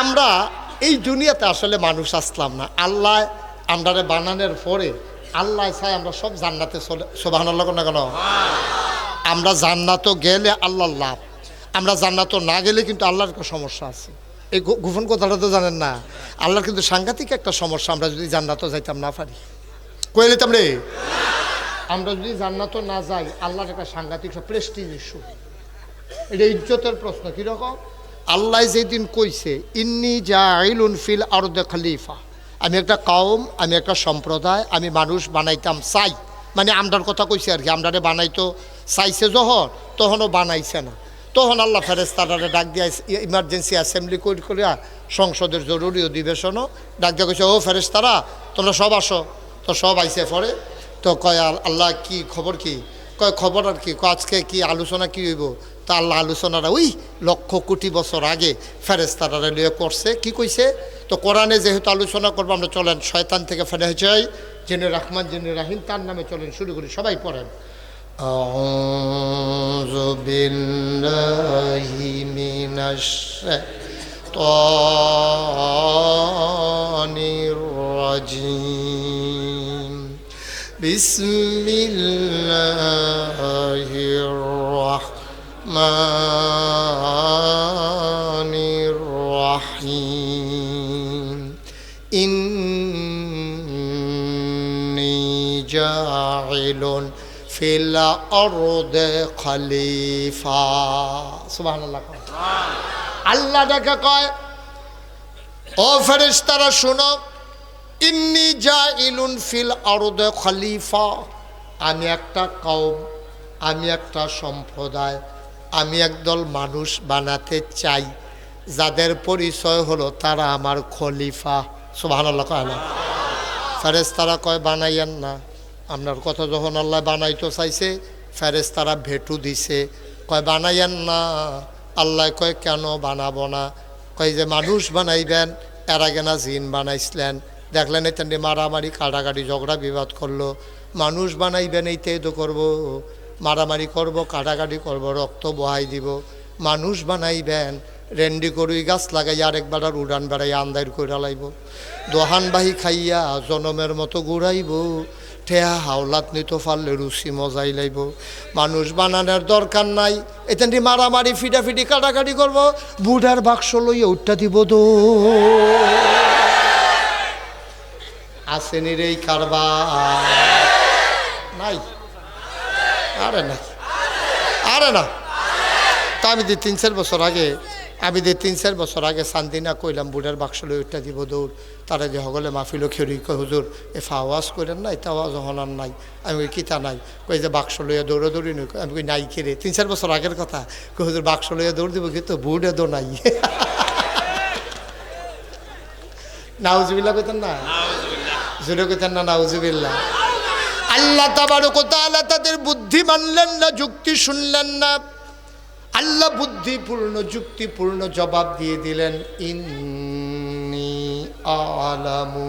আমরা এই দুনিয়াতে আসলে মানুষ আসলাম না। আল্লাহ আমরারে বানানোর পরে আল্লাহ চাই আমরা সব জান্নাতে চলে আল্লাহ না কেন? আমরা জান্নাত গেলে আল্লাহর লাভ। আমরা জান্নাত না গেলে কিন্তু আল্লাহর একটা সমস্যা আছে। এই গোপন কথাটা তো জানেন না। আল্লাহর কিন্তু সাংঘাতিক একটা সমস্যা আমরা যদি জান্নাতও যাইতাম না পারি। কয়ে নিতাম রে? আমরা যদি জান্নাত না যাই আল্লাহর একটা সাংঘাতিক প্রেস্টিজ ইস্যু এটা ইজ্জতের প্রশ্ন কীরকম? আল্লাহ যেদিন কইছে, ইন্নি যা আইলুন ফিল আরদে খলিফা। আমি একটা কওম, আমি একটা সম্প্রদায়, আমি মানুষ বানাইতাম চাই। মানে আমরার কথা কইছে আর কি, আমরারে বানাইতো চাইছে যখন, তখনও বানাইছে না। তখন আল্লাহ ফেরেস্তারারে ডাক দিয়া ইমার্জেন্সি অ্যাসেম্বলি করে করিয়া সংসদের জরুরি অধিবেশনও ডাক দিয়া কইছে, ও ফেরেজ তারা তোমরা সব আসো। তো সব আইসে পরে। তো কয়, আল- আল্লাহ কি খবর কি? কয়, খবর আর কি আজকে কি আলোচনা কি হইব? তা আল্লাহ আলোচনাটা ওই লক্ষ কোটি বছর আগে ফেরেস্তারা লিয়ে করছে কি কইছে তো কোরআনে যেহেতু আলোচনা করবো আমরা চলেন শয়তান থেকে ফেলে যাই জেনে রহমান জেনে রাহিম তার নামে চলেন শুরু করি সবাই পড়েন أعوذ بالله من الشيطان الرجيم بسم الله الرحمن الرحيم إني جاعل في الأرض خليفة سبحان الله আল্লাহ ডাকে কয় ও ফেরেশতারা শুনো ইন্নি যা ইলুন ফিল আরদে খলিফা আমি একটা কওম আমি একটা সম্প্রদায় আমি একদল মানুষ বানাতে চাই। যাদের পরিচয় হলো তারা আমার খলিফা। সুবহানাল্লাহ কয় না। ফেরেশতারা কয়, বানাইয়েন না। আপনার কথা যখন আল্লাহ বানাইতে চাইছে, ফেরেশতারা ভেটু দিছে। কয়, বানাইয়েন না। আল্লাহ কয়, কেন বানাবো না? কয়, যে মানুষ বানাইবেন, এর আগে না জিন বানাইছিলেন। দেখলেন এতেন মারামারি, কাটাকাটি, ঝগড়া, বিবাদ করল। মানুষ বানাইবেন, এইটাই তো করব। মারামারি করব, কাটাকাটি করব, রক্ত বহাই দিব। মানুষ বানাই বানাইবেন, রেন্ডি করুই গাছ লাগাই আরেকবার আর উড়ান বেড়াই আন্দার কইরা লাইব। দোহান বাহি খাইয়া জনমের মতো ঘুরাইব ঠেয়া হাওলাত নিতে পারলে রুচি মজাই লাইব। মানুষ বানানোর দরকার নাই এতেন মারামারি ফিটাফিটি কাটাকাটি করব বুড়ার বাক্স লইয়া উঠটা দিব দো। আসেনি এই কারবার। নাই। আরে না। আরে না। তা আমি যে তিন চার বছর আগে আমি যে তিন চার বছর আগে শান্তিনা কইলাম বুড়ার বাক্স লই ওইটা দিব দৌড়। তারা যে সকলে মাহফিল খেরি কয় হুজুর এ আওয়াজ করেন না এটা আওয়াজ হনার নাই। আমি কই কিতা নাই? কই যে বাক্স লইয়া দৌড়ে দৌড়ি নই আমি কই নাই কেরে তিন চার বছর আগের কথা। কই হুজুর বাক্স লইয়া দৌড় দিব কিন্তু বুড়ে দো নাই। নাউজুবিল্লা কইতেন না? জুড়ে কইতেন না নাউজুবিল্লা আল্লাহ তাবারক ও তাআলা তাদের বুদ্ধি মানলেন না, যুক্তি শুনলেন না। আল্লাহ বুদ্ধিপূর্ণ, যুক্তিপূর্ণ জবাব দিয়ে দিলেন, ইন্নি আলামু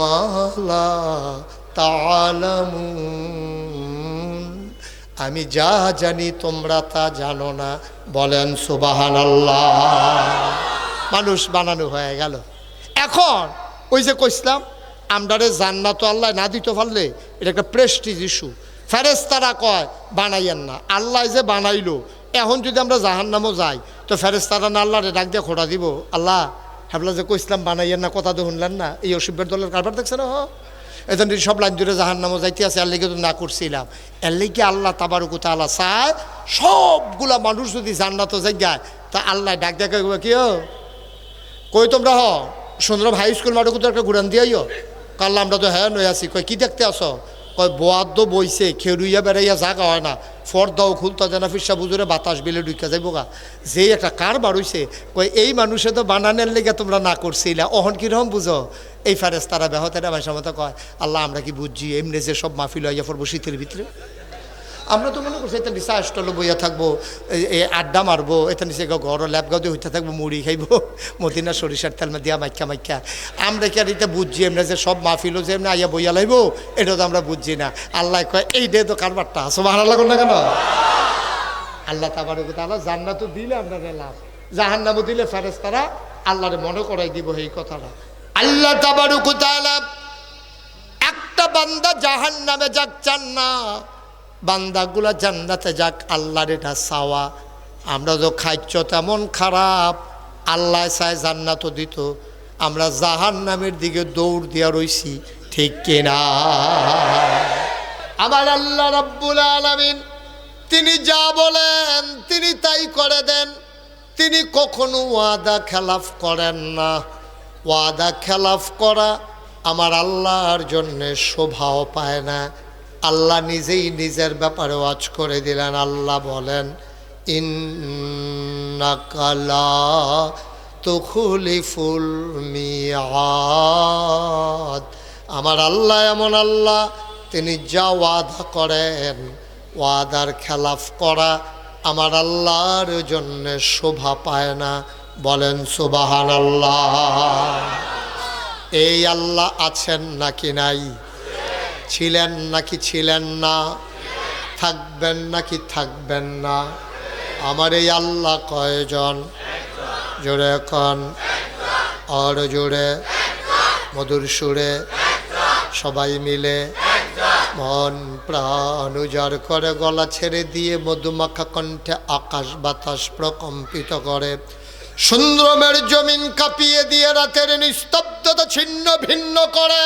মালা তালামুন আমি যা জানি তোমরা তা জানো না। বলেন সুবাহান আল্লাহ মানুষ বানানো হয়ে গেল। এখন ওই যে কইসলাম আমরারে জান্নাত আল্লাহ না দিতে পারলে এটা একটা প্রেস্টিজ ইস্যু ফেরেস্তারা কয়, বানাইয়েন না। আল্লাহ যে বানাইলো, এখন যদি আমরা জাহান নামও যাই, তো ফেরেস্তারা না আল্লাহরে ডাক দিয়ে খোটা দিব। আল্লাহ, হাবলা যে কইসলাম বানাইয়েন না, কথা তো শুনলেন না। এই অসুবের দলের কারবার দেখছে না হ এখন সব লাইন জুড়ে জাহান নামও যাইতে আছে, এর লেগে তো না করছিলাম। এর লেগে আল্লাহ তাবারুকু তাআলা চায়, সবগুলা মানুষ যদি জান্নাত যাই যায়, তা আল্লাহ ডাক দেখা কি কই তোমরা হ? সুন্দর হাই স্কুল মাঠে কোথাও একটা ঘুরান দিয়াইও কাল্লা আমরা তো হ্যাঁ নই আছি। কয়, কি দেখতে আসো কয় বোয়াদ্দ বইছে খেরুইয়া বেড়াইয়া জাগা হয় না। ফর্দাও খুলতা জানা ফিরসা বুজুরে বাতাস বেলে ঢুকা যাইব গা যে একটা কার বাড়ইছে কয়, এই মানুষে তো বানানের লেগে তোমরা না করছিলা। অহন কীরকম বুঝো এই ফারেস তারা ব্যাহতেরা ভাষা কয়, আল্লাহ আমরা কি বুঝছি এমনি যে সব মাহফিল হইয়া পড়ব শীতের ভিতরে। আমরা তো মনে করছি, এটা নিচে স্টলে বইয়া থাকব, এ- আড্ডা মারবো, এটা নিচে ঘর ল্যাবগাও দিয়ে হইতে থাকব, মুড়ি খাইবো মদিনা সরিষার তেল দিয়া মাইকা মাইকা। আমরা কি আর এটা বুঝছি? এমনি যে সব মাহফিলও যে এমনি আইয়া বইয়া লাইবো, এটা তো আমরা বুঝছি না। আল্লাহ কয়, এই ডে তো কারবারটা। আসো ভালো লাগুন না কেন? আল্লাহ তাবার তালা জান্নাতও দিলে আপনাদের লাভ। জাহান্নামও দিলে ফেরেস তারা আল্লাহরে মনে করাই দিব এই কথাটা। আল্লাহ তাবারুকু তাআলা একটা বান্দা জাহান নামে যাক চান না। বান্দাগুলা জান্নাতে যাক, আল্লাহর এটা চাওয়া। আমরা তো খাচ্ছ তেমন খারাপ, আল্লাহ চায় জান্নাতও দিত। আমরা জাহান নামের দিকে দৌড় দিয়া রইছি, ঠিক কিনা? আমার আল্লাহ রাব্বুল আলামিন, তিনি যা বলেন, তিনি তাই করে দেন। তিনি কখনো ওয়াদা খেলাফ করেন না। ওয়াদা খেলাফ করা আমার আল্লাহর জন্যে শোভাও পায় না। আল্লাহ নিজেই নিজের ব্যাপারে ওয়াজ করে দিলেন। আল্লাহ বলেন ইন্নাকালা তুখলিফুল মিয়াদ আমার আল্লাহ এমন আল্লাহ, তিনি যা ওয়াদা করেন, ওয়াদার খেলাফ করা আমার আল্লাহর জন্য শোভা পায় না। বলেন সুবাহান আল্লাহ এই আল্লাহ আছেন নাকি নাই? ছিলেন নাকি ছিলেন না? থাকবেন নাকি থাকবেন না? আমার এই আল্লাহ কয়জন? জোরে কন। আর জোরে। মধুর সুরে। সবাই মিলে মন প্রাণ উজাড় করে, গলা ছেড়ে দিয়ে মধুমাখা কণ্ঠে আকাশ বাতাস প্রকম্পিত করে। সুন্দরমের জমিন কাঁপিয়ে দিয়ে রাতের নিস্তব্ধতা ছিন্ন ভিন্ন করে।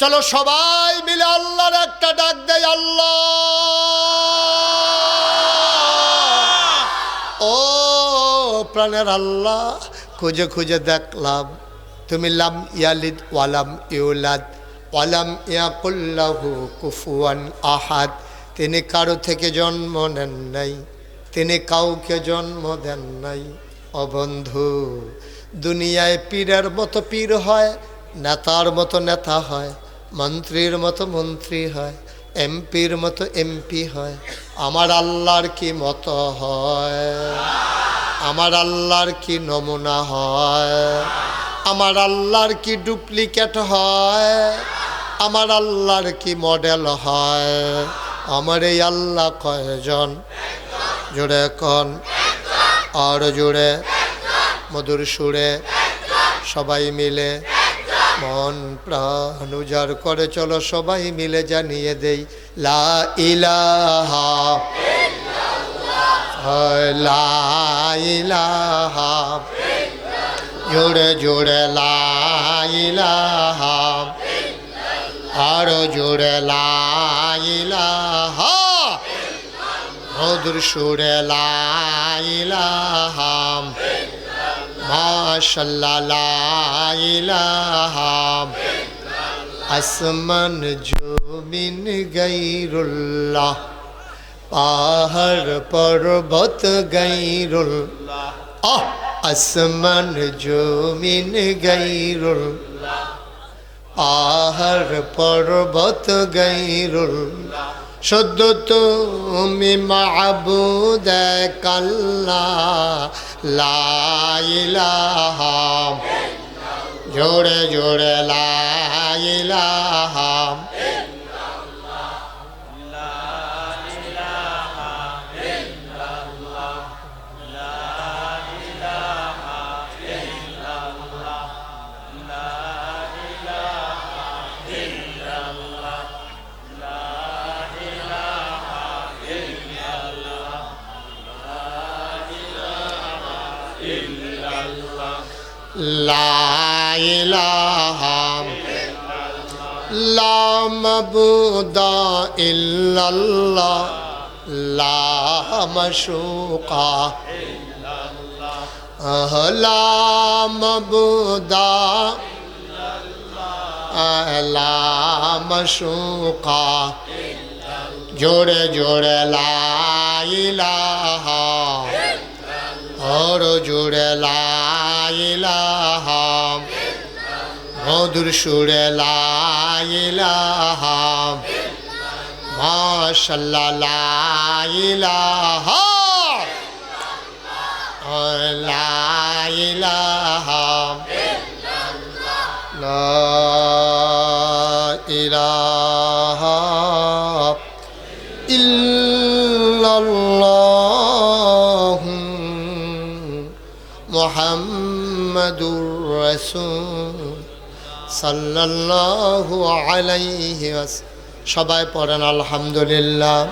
চলো সবাই মিলে আল্লাহর একটা ডাক দেয় আল্লাহ। ও প্রাণের আল্লাহ, খুঁজে খুঁজে দেখলাম। তুমি লাম ইয়ালিদ ওয়ালাম ইউলাদ ওয়ালাম ইয়াকুল্লাহু কুফুয়ান আহাদ। তিনি কারও থেকে জন্ম নেন নাই, তিনি কাউকে জন্ম দেন নাই। অবন্ধু দুনিয়ায় পীরের মতো পীর হয় নেতার মতো নেতা হয়, মন্ত্রীর মতো মন্ত্রী হয়, এমপির মতো এমপি হয়। আমার আল্লাহর কি মতো হয়? আমার আল্লাহর কি নমুনা হয়? আমার আল্লাহর কি ডুপ্লিকেট হয়? আমার আল্লাহর কি মডেল হয়? আমার এই আল্লাহ কয়জন? জোরে কন। আর জোরে। মধুর সুরে। সবাই মিলে। মন প্রাণ উজাড় করে, চলো সবাই মিলে জানিয়ে দেই, লা ইলাহা লা ইলাহা। জোরে জোরে লা ইলাহা, আরও জোরে লা ইলাহা। মধুর সুরে লা ইলাহা আসমান জমিন গাইরুল্লাহ পাহাড় পর্বত গাইরুল্লাহ আহ আসমান জমিন গাইরুল্লাহ পাহাড় পর্বত গাইরুল্লাহ শুদ্ধ তুমি মাহবুদ কাল্লা লাইলাহা জোরে জোরে লাইলাহা মাবুদা ইল্লাল্লাহ, লা মাশুকা। ইল্লাল্লাহ লা মাবুদা লা মাশুকা। জোরে জোরে লা ইলাহা। और जुड़ लाइला মধুর সুরে লাইলাহা মাশাল্লাহ লাইলাহা লাইলাহা লা ইলাহা। মুহাম্মাদুর রাসূল। সবাই পড়েন আলহামদুলিল্লাহ।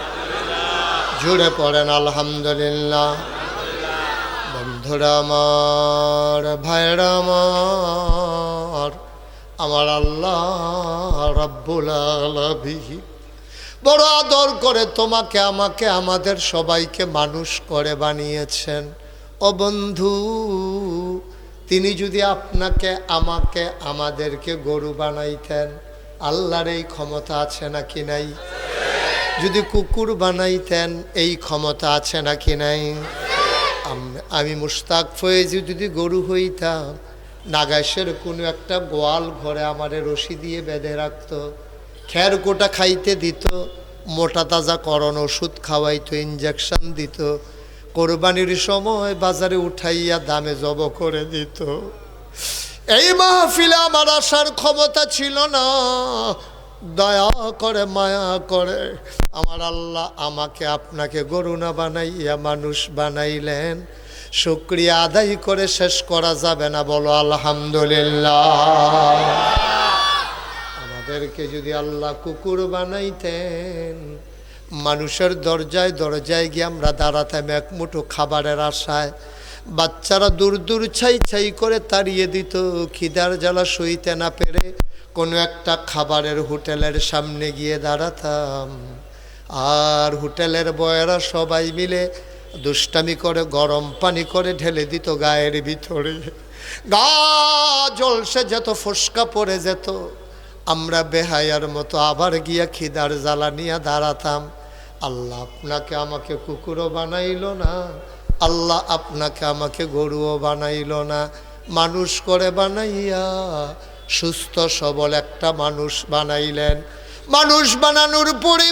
জুড়ে পড়েন আলহামদুলিল্লাহ। বন্ধুরা আমার ভাইরা আমার আমার আল্লাহ রব্বুল আলামিন বড় আদর করে তোমাকে, আমাকে, আমাদের সবাইকে মানুষ করে বানিয়েছেন। ও বন্ধু তিনি যদি আপনাকে, আমাকে, আমাদেরকে গরু বানাইতেন, আল্লাহর এই ক্ষমতা আছে নাকি নাই? যদি কুকুর বানাইতেন, এই ক্ষমতা আছে নাকি নাই? আমি মুস্তাক ফয়েজি যদি গরু হইতাম নাগাসের কোনো একটা গোয়াল ঘরে আমারে রশি দিয়ে বেঁধে রাখতো, খের কোটা খাইতে দিত, মোটা তাজা করণ ওষুধ খাওয়াইতো ইঞ্জেকশন দিত কোরবানির সময় বাজারে উঠাইয়া দামে জব করে দিত। এই মাহফিলে আমার আসার ক্ষমতা ছিল না। দয়া করে, মায়া করে। আমার আল্লাহ আমাকে আপনাকে গরু না বানাইয়া মানুষ বানাইলেন। শুক্রিয়া আদায় করে শেষ করা যাবে না বলো আলহামদুলিল্লাহ। আমাদেরকে যদি আল্লাহ কুকুর বানাইতেন মানুষের দরজায় দরজায় গিয়ে আমরা দাঁড়াতাম এক মুঠো খাবারের আশায়। বাচ্চারা দূর দূর ছাই ছাই করে তাড়িয়ে দিত, খিদার জ্বালা সইতে না পেরে কোনো একটা খাবারের হোটেলের সামনে গিয়ে দাঁড়াতাম। আর হোটেলের বয়েরা সবাই মিলে দুষ্টামি করে, গরম পানি করে ঢেলে দিত গায়ের ভিতরে। গা জলসে যেত, ফসকা পড়ে যেত। আমরা বেহায়ার মতো আবার গিয়া খিদার জ্বালা নিয়ে দাঁড়াতাম। আল্লাহ আপনাকে আমাকে কুকুরও বানাইল না, আল্লাহ আপনাকে আমাকে গরুও বানাইল না। মানুষ করে বানাইয়া সুস্থ সবল একটা মানুষ বানাইলেন। মানুষ বানানোর পরে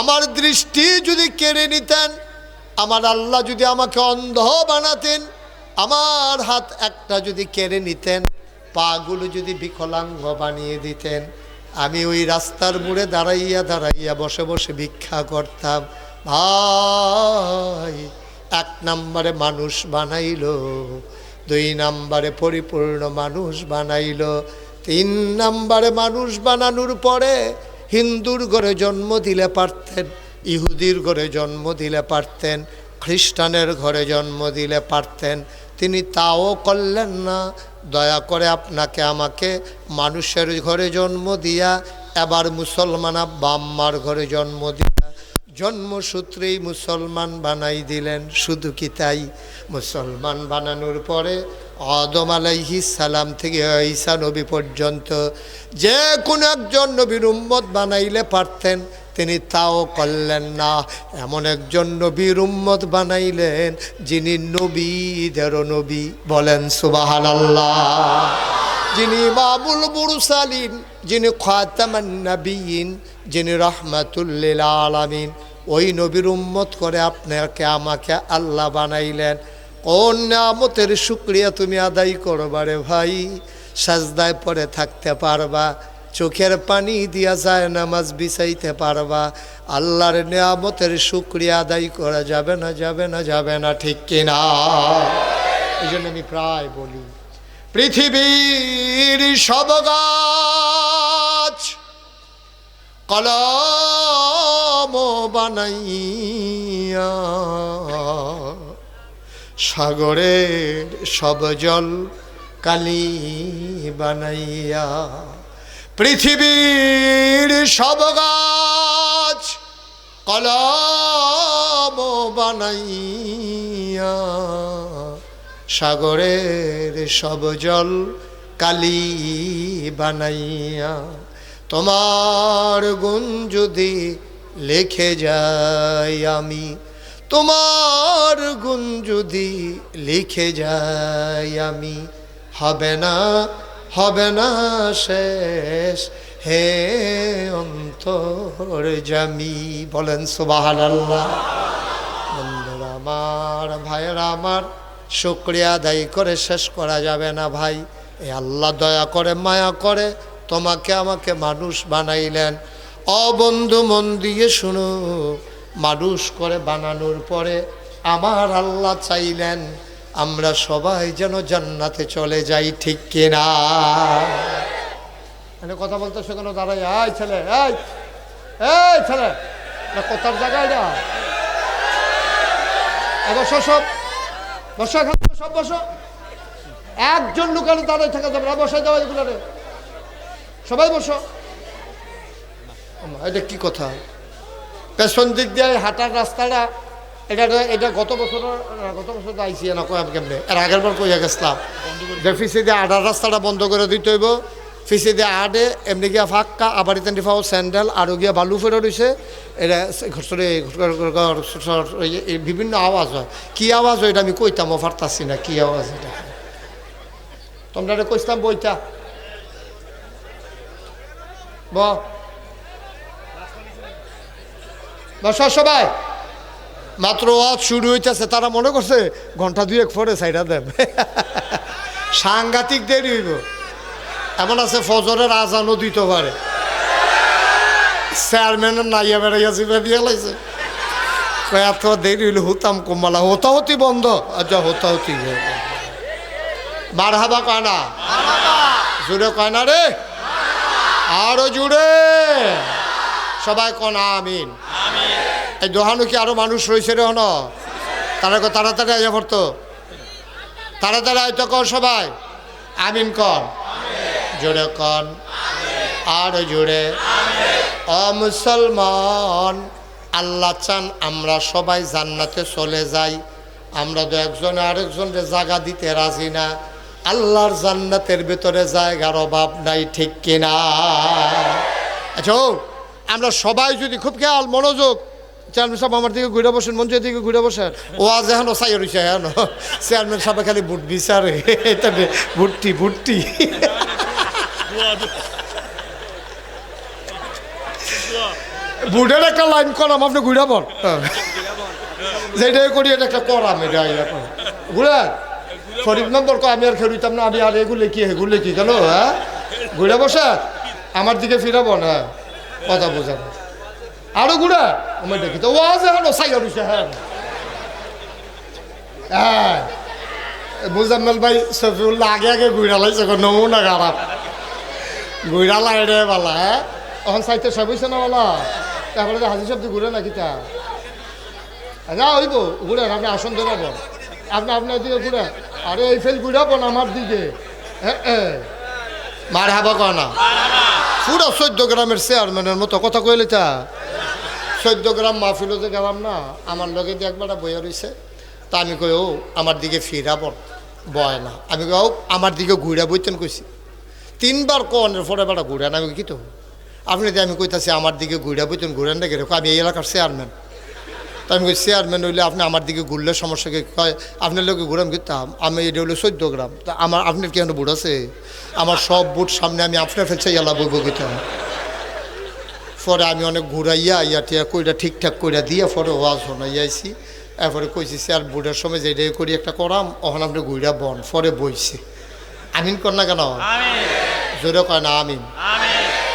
আমার দৃষ্টি যদি কেড়ে নিতেন, আমার আল্লাহ যদি আমাকে অন্ধ বানাতেন, আমার হাত একটা যদি কেড়ে নিতেন, পাগুলো যদি বিকলাঙ্গ বানিয়ে দিতেন আমি ওই রাস্তার মোড়ে দাঁড়াইয়া দাঁড়াইয়া বসে বসে ভিক্ষা করতাম। ভাই, এক নম্বরে মানুষ বানাইল, দুই নম্বরে পরিপূর্ণ মানুষ বানাইল। তিন নম্বরে মানুষ বানানোর পরে হিন্দুর ঘরে জন্ম দিলে পারতেন, ইহুদির ঘরে জন্ম দিলে পারতেন, খ্রিস্টানের ঘরে জন্ম দিলে পারতেন তিনি তাও করলেন না। দয়া করে আপনাকে আমাকে মানুষের ঘরে জন্ম দিয়া, এবার মুসলমানা বাম্মার ঘরে জন্ম দিয়া জন্মসূত্রেই মুসলমান বানাই দিলেন। শুধু কি তাই? মুসলমান বানানোর পরে আদম আলাইহি সালাম থেকে ঈসা নবী পর্যন্ত যে কোনো একজন নবীর উম্মত বানাইলে পারতেন। তিনি তাও করলেন না। এমন একজন নবীর উম্মত বানাইলেন, যিনি নবীদেরও নবী বলেন সুবাহান আল্লাহ যিনি বাবুল মুরসালিন, যিনি খাতামান নবীন যিনি রহমাতুল্লিল আলামিন। ওই নবীর উম্মত করে আপনাকে, আমাকে আল্লাহ বানাইলেন। কোন নামতের শুক্রিয়া তুমি আদায় করবারে ভাই? সাজদায় পরে থাকতে পারবা। চোখের পানি দিয়া যায়, নামাজ বিছাইতে পারবা। আল্লাহর নিয়ামতের শুক্রিয়া আদায় করা যাবে না যাবে না যাবে না, ঠিক কিনা? এই জন্য আমি প্রায় বলি, পৃথিবীর সব গাছ কলম বানাইয়া, সাগরের সব জল কালি বানাইয়া পৃথিবীর সব গাছ কলম বানাইয়া, সাগরের সব জল কালি বানাইয়া, তোমার গুণ যদি লিখে যাই আমি, তোমার গুণ যদি লিখে যাই আমি, হবে না হবে না শেষ। হে অন্তর জামি, বলেন সুবাহান আল্লাহ আমার, ভাইয়েরা আমার, শুক্রিয়া দায়ী করে শেষ করা যাবে না ভাই। এ আল্লাহ দয়া করে, মায়া করে তোমাকে আমাকে মানুষ বানাইলেন। অবন্ধু মন দিয়ে শুনো, মানুষ করে বানানোর পরে আমার আল্লাহ চাইলেন আমরা সবাই যেন জান্নাতে চলে যাই, ঠিক কিনা? এখানে কথা বলতে সেখানে দাঁড়াই, এই ছেলে, এই এই ছেলে কোথার জায়গায় না বসো সব, বসো এখানে, সব বসো। একজন লুকানো দাঁড়াই থাকা যাবে না বসাই দেওয়া এগুলো সবাই বসো। এটা কি কথা? পেছন দিক দিয়ে হাঁটার রাস্তাটা এটা এটা গত বছর গত বছর আইসি না কয় কেমনে? এর আগের বার কইয়া গেছিলাম যে ফিসে দিয়ে আডার রাস্তাটা বন্ধ করে দিতে হইব ফিসে দিয়ে আডে এমনি গিয়া ফাঁকা আবার ইতেন ফাও স্যান্ডেল আরও গিয়া বালু এটা বিভিন্ন আওয়াজ হয়। কি আওয়াজ হয় এটা আমি কইতাম পারতাছি না, কি আওয়াজ এটা। তোমরা কইতাম বইটা বসা সবাই মাত্র ওয়াজ শুরু হইতেছে, তারা মনে করছে, ঘণ্টা দুয়েক পরে সাইডা দেন। সাংঘাতিক দেরি হইব। এমন আছে, ফজরের আজানও দিতে পারে। চেয়ারম্যানের নাইয়া বেড়াইয়া জিবে দিয়ে কয়, এত দেরি হইলে হুতাম কমালা হতাহতি বন্ধ। আচ্ছা হতাহতি বার হাবা কয় না? জুড়ে কয় না রে? আরও জুড়ে। সবাই কনা আমিন। এই দোহানো কি আরও মানুষ রয়েছে রে হন তারা কো তাড়াতাড়ি আইয়া পড়তো তাড়াতাড়ি আইতো কর সবাই। আমিন কন জোরে কন আর জোরে। অ মুসলমান, আল্লাহ চান আমরা সবাই জান্নাতে চলে যাই। আমরা তো একজনে আরেকজনের জায়গা দিতে রাজি না। আল্লাহর জান্নাতের ভেতরে জায়গার অভাব নাই, ঠিক কিনা? আচ্ছা আমরা সবাই যদি খুব খেয়াল, মনোযোগ চেয়ারম্যান সাহেব আমার দিকে ঘুরে বসেন, মঞ্চের দিকে ঘুরে বসেন। ও আজ এখন সাই রয়েছে এখন। চেয়ারম্যান সাহেব খালি বুট বিচারে এটা ভুট্টি ভুট্টি। বুটের একটা লাইন করাম, আপনি ঘুরে বল। যেটাই করি, এটা একটা করাম, এটা ঘুরে। শরীফ নম্বর আমি আর খেলুইতাম না আমি আর, এগুলো কি এগুলো কি কেন হ্যাঁ? ঘুরে বসে, আমার দিকে ফিরাবো না কথা বোঝাবো। আরও ঘুরে। আমি দেখি তো ও আছে হলো সাইয়া রুছে হ্যাঁ হ্যাঁ মুজাম্মেল ভাই সফিউল্লাহ আগে আগে ঘুরা লাইছে নমুনা খারাপ ঘুরা লাই রে বালা হ্যাঁ এখন সাইতে সব হইছে না বালা তারপরে তো হাজি সবজি ঘুরে নাকি তা যা হইব ঘুরে আপনি আসন ধরাবো আপনি আপনার দিকে ঘুরে আরে এই ফেল ঘুরাবো না আমার দিকে মার হাবা কনা পুরো চোদ্দ গ্রামের চেয়ারম্যানের মতো কথা কইলে তা চোদ্দ গ্রাম মাহফিলতে গেলাম না, আমার লগে একবার বইয়া রয়েছে তা আমি কই, ও, আমার দিকে ফিরাব বয় না। আমি কই, ও, আমার দিকে ঘুরা বইতেন কইছি। তিনবার কনের পরে বেড়া ঘুরান আমি কি তো? আপনি আমি কইতাছি, আমার দিকে ঘুরা বইতেন, ঘুরেন না কেরকম আমি এই এলাকার চেয়ারম্যান তা আমি কই চেয়ারম্যান হইলে আপনি আমার দিকে ঘুরলে সমস্যা কি? কয়, আপনার লোকে ঘুরাম কিন্তু আমি এটা হলো চোদ্দ গ্রাম। তা আমার, আপনার কেন বুট আছে? আমার সব বুট সামনে আমি আপনার ফেলছে এলা বইব গিতাম পরে আমি অনেক ঘুরাইয়া ইয়া টিয়া কইরা ঠিকঠাক কইরা দিয়ে পরে ওয়াজ শোনাইয়াছি এরপরে কইছি স্যার বুটের সময় যে এটাই করি একটা করাম ওখানে আপনি ঘুরা বন। পরে বইছে। আমিন কর না কেন? জোরে কয় না আমিন।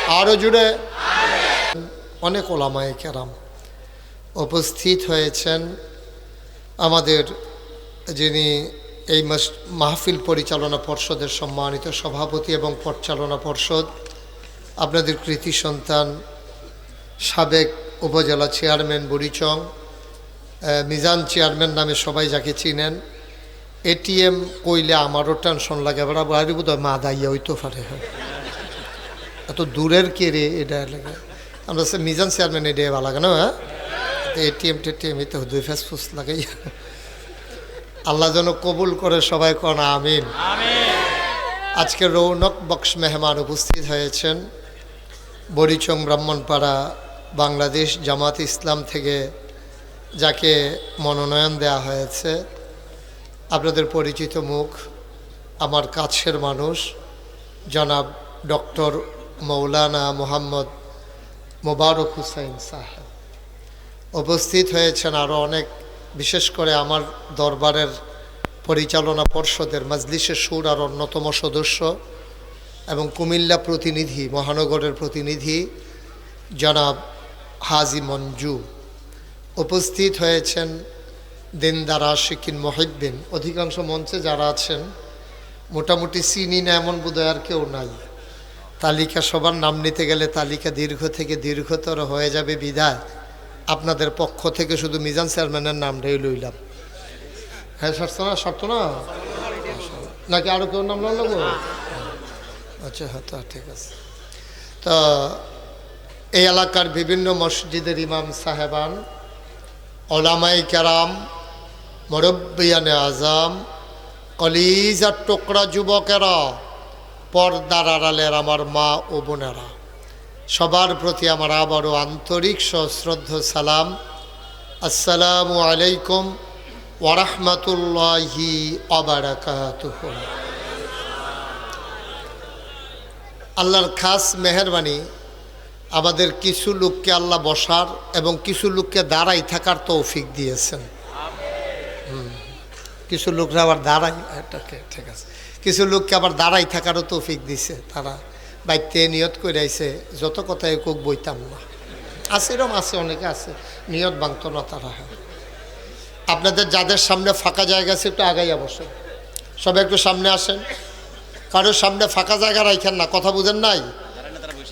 আরও জুড়ে অনেক ওলামায় কেরাম উপস্থিত হয়েছেন। আমাদের যিনি এই মাস- মাহফিল পরিচালনা পর্ষদের সম্মানিত সভাপতি এবং পরিচালনা পর্ষদ আপনাদের কৃতি সন্তান সাবেক উপজেলা চেয়ারম্যান বুড়িচং মিজান চেয়ারম্যান নামে সবাই যাকে চিনেন এটিএম কইলে আমারও টেনশন লাগে এবার বাড়ি বোধ মা দাইয়া হইতে পারে। এত দূরের কে রে এটা লাগে। আমরা সে মিজান চেয়ারম্যান এটা ভালো লাগে না হ্যাঁ? এটিএম টেটিএম এতে দুই ফেস ফুস লাগাই আল্লাহ যেন কবুল করে সবাই কন, আমিন। আজকে রৌনক বক্স মেহমান উপস্থিত হয়েছেন বরিচং ব্রাহ্মণপাড়া বাংলাদেশ জামাত ইসলাম থেকে যাকে মনোনয়ন দেয়া হয়েছে, আপনাদের পরিচিত মুখ, আমার কাছের মানুষ, জনাব ডক্টর মৌলানা মোহাম্মদ মোবারক হুসাইন সাহেব। উপস্থিত হয়েছেন আরও অনেক, বিশেষ করে আমার দরবারের পরিচালনা পর্ষদের মজলিসের সুর আর অন্যতম সদস্য এবং কুমিল্লা প্রতিনিধি, মহানগরের প্রতিনিধি, জনাব হাজি মঞ্জু। উপস্থিত হয়েছেন দিনদার আশিকিন মহিবিন অধিকাংশ মঞ্চে যারা আছেন, মোটামুটি চিনি না এমন বোধহয় আর কেউ নাই। তালিকা সবার নাম নিতে গেলে তালিকা দীর্ঘ থেকে দীর্ঘতর হয়ে যাবে বিদায়। আপনাদের পক্ষ থেকে শুধু মিজান চেয়ারম্যানের নামটাই লইলাম। হ্যাঁ সারত না সারত না? নাকি আরও কেউ নাম লাগবো আচ্ছা হ্যাঁ ঠিক আছে। তো এই এলাকার বিভিন্ন মসজিদের ইমাম সাহেবান, ওলামাই কেরাম, মুরব্বিয়ানে আজম কলিজার টোকরা যুবকেরা, পর্দার আড়ালের আমার মা ও বোনেরা। সবার প্রতি আমার আবারও আন্তরিক সশ্রদ্ধ সালাম। আসসালামু আলাইকুম ওরহমতুল্লাহি অবরাকাতুহ আল্লাহর খাস মেহরবানি আমাদের কিছু লোককে আল্লাহ বসার এবং কিছু লোককে দাঁড়াই থাকার তৌফিক দিয়েছেন। কিছু লোকরা আবার দাঁড়াই ঠিক আছে। কিছু লোককে আবার দাঁড়াই থাকারও তৌফিক দিছে। তারা বাইতে নিয়ত করে আইছে যত কথাই কোক বইতাম না। আছে, এরম আছে, অনেকে আছে। নিয়ত ভাঙত না তারা হ্যাঁ। আপনাদের যাদের সামনে ফাঁকা জায়গা আছে, একটু আগাইয়া বসেন। সবাই একটু সামনে আসেন। কারোর সামনে ফাঁকা জায়গা রাখেন না, কথা বুঝেন নাই?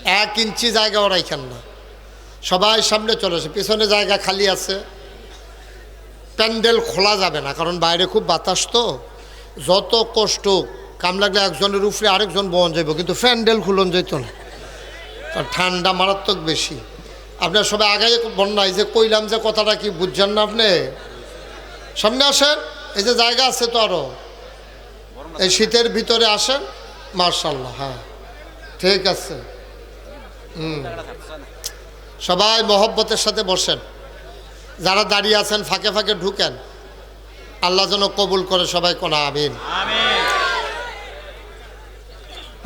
এক ইঞ্চি জায়গাও রাখেন না। সবাই সামনে চলে আসে, পিছনে জায়গা খালি আছে। প্যান্ডেল খোলা যাবে না, কারণ বাইরে খুব বাতাস তো। যত কষ্ট কাম লাগলে একজনের উপরে আরেকজন বহন যাইব, কিন্তু প্যান্ডেল খুলন যেত না। কারণ ঠান্ডা মারাত্মক বেশি। আপনার সবাই আগে বন্যায় যে কইলাম যে কথাটা কি বুঝছেন না আপনি? সামনে আসেন, এই যে জায়গা আছে তো আরও এই শীতের ভিতরে আসেন মার্শাল্লাহ হ্যাঁ। ঠিক আছে। সবাই মহব্বতের সাথে বসেন। যারা দাঁড়িয়ে আছেন, ফাঁকে ফাঁকে ঢুকেন। আল্লাহ যেন কবুল করে সবাই কোনা আমিন।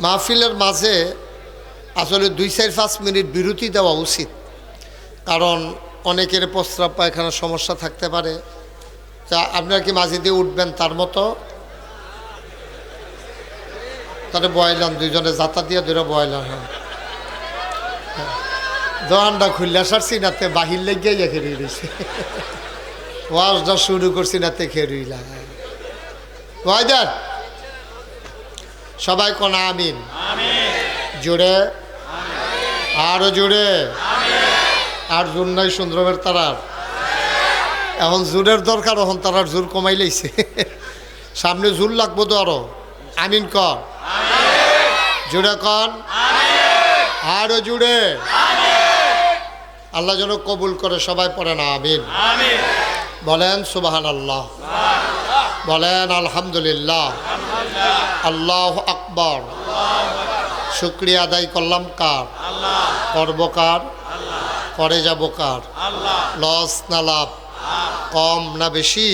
মাহফিলের মাঝে আসলে দুই চার পাঁচ মিনিট বিরতি দেওয়া উচিত। কারণ অনেকের প্রস্রাব পায়খানার সমস্যা থাকতে পারে। তা আপনারা কি মাঝে দিয়ে উঠবেন তার মতো? তাহলে বয়লান, দুইজনে যাতা দিয়ে দুটো বয়লাম হ্যাঁ। দোয়ানটা খুললে সারছি নাতে বাহির লেগে ইয়ে খেয়ে রয়েছে। ওয়াজটা শুরু করছি নাতে খেয়ে রইলা। ওয়াইদার সবাই কোন আমিন। জোরে। আরও জোরে। আর জোর নাই সুন্দরমের তারার। এখন জোরের দরকার এখন তারার জোর কমাই লাইছে। সামনে জোর লাগবো তো আরও। আমিন কর জোরে কন। আরও জুড়ে। আল্লাহ যেন কবুল করে সবাই পড়ে না আমিন। বলেন সুবাহান আল্লাহ বলেন আলহামদুলিল্লাহ। আল্লাহ আকবর। শুক্রিয়া আদায় করলাম কার? করব কার? করে যাব কার? লস না লাভ? কম না বেশি?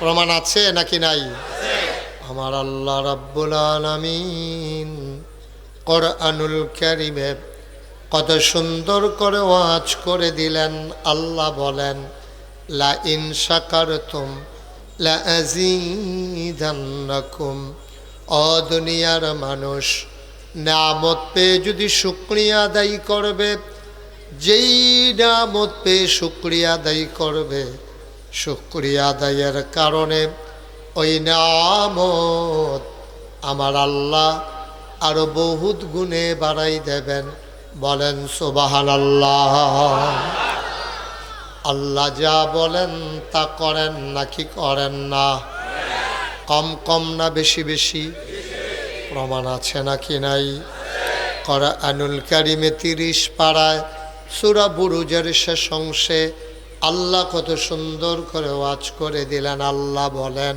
প্রমাণ আছে নাকি নাই? আমার আল্লাহ রাব্বুল আলামিন। কোরআনুল কারিমে কত সুন্দর করে ওয়াজ করে দিলেন, আল্লাহ বলেন লা ইন শাকারতুম লা আযীদান্নাকুম ও দুনিয়ার মানুষ নামত পেয়ে যদি শুক্রিয়া আদায় করবে, যেই নামত পেয়ে শুক্রিয়া আদায় করবে, শুক্রিয়া আদায়ের কারণে ওই নামত আমার আল্লাহ আরও বহুত গুণে বাড়াই দেবেন। বলেন সোবাহান আল্লাহ আল্লাহ যা বলেন তা করেন নাকি করেন না? কম কম না বেশি বেশি? প্রমাণ আছে নাকি নাই? করা আনুল কারিমে তিরিশ পাড়ায় সুরা বুরুজের শেষ অংশে আল্লাহ কত সুন্দর করে ওয়াজ করে দিলেন। আল্লাহ বলেন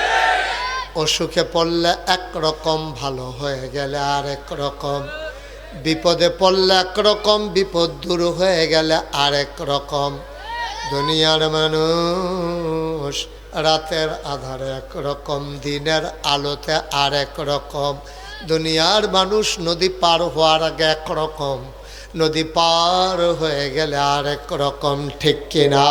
অসুখে পড়লে একরকম ভালো হয়ে গেলে আর এক রকম বিপদে পড়লে একরকম, বিপদ দূর হয়ে গেলে আর এক রকম দুনিয়ার মানুষ রাতের আধারে একরকম, দিনের আলোতে আর এক রকম দুনিয়ার মানুষ নদী পার হওয়ার আগে একরকম। নদী পার হয়ে গেলে আর এক রকম ঠিক কিনা?